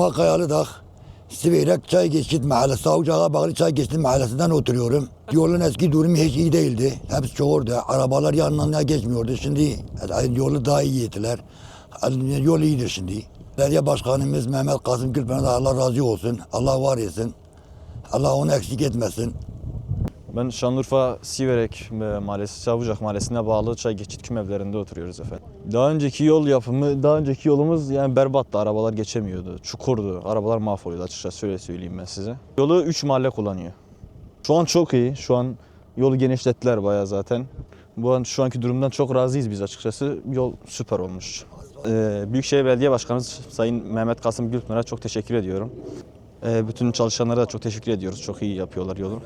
Cuma Kayalıdağ, Siveyrek Çay Geçit Mahallesi, Savcığa bağlı Çay Geçit Mahallesi'nden oturuyorum. Yolun eski durumu hiç iyi değildi. Hepsi çoğurdu. Arabalar yanından geçmiyordu. Şimdi yolu daha iyi ettiler. E, Yol iyidir şimdi. Belediye Başkanımız Mehmet Kasım Gülpen'e Allah razı olsun. Allah var etsin. Allah onu eksik etmesin. Ben Şanlıurfa Siverek e, Mahallesi, Çabucak Mahallesi'ne bağlı Çay Geçit Küm evlerinde oturuyoruz efendim. Daha önceki yol yapımı, daha önceki yolumuz yani berbattı. Arabalar geçemiyordu, çukurdu. Arabalar mahvoluyordu açıkçası öyle söyleyeyim ben size. Yolu 3 mahalle kullanıyor. Şu an çok iyi. Şu an yolu genişlettiler bayağı zaten. Bu an şu anki durumdan çok razıyız biz açıkçası. Yol süper olmuş. Ee, Büyükşehir Belediye Başkanımız Sayın Mehmet Kasım Gülpınar'a çok teşekkür ediyorum. Ee, bütün çalışanlara da çok teşekkür ediyoruz. Çok iyi yapıyorlar yolu.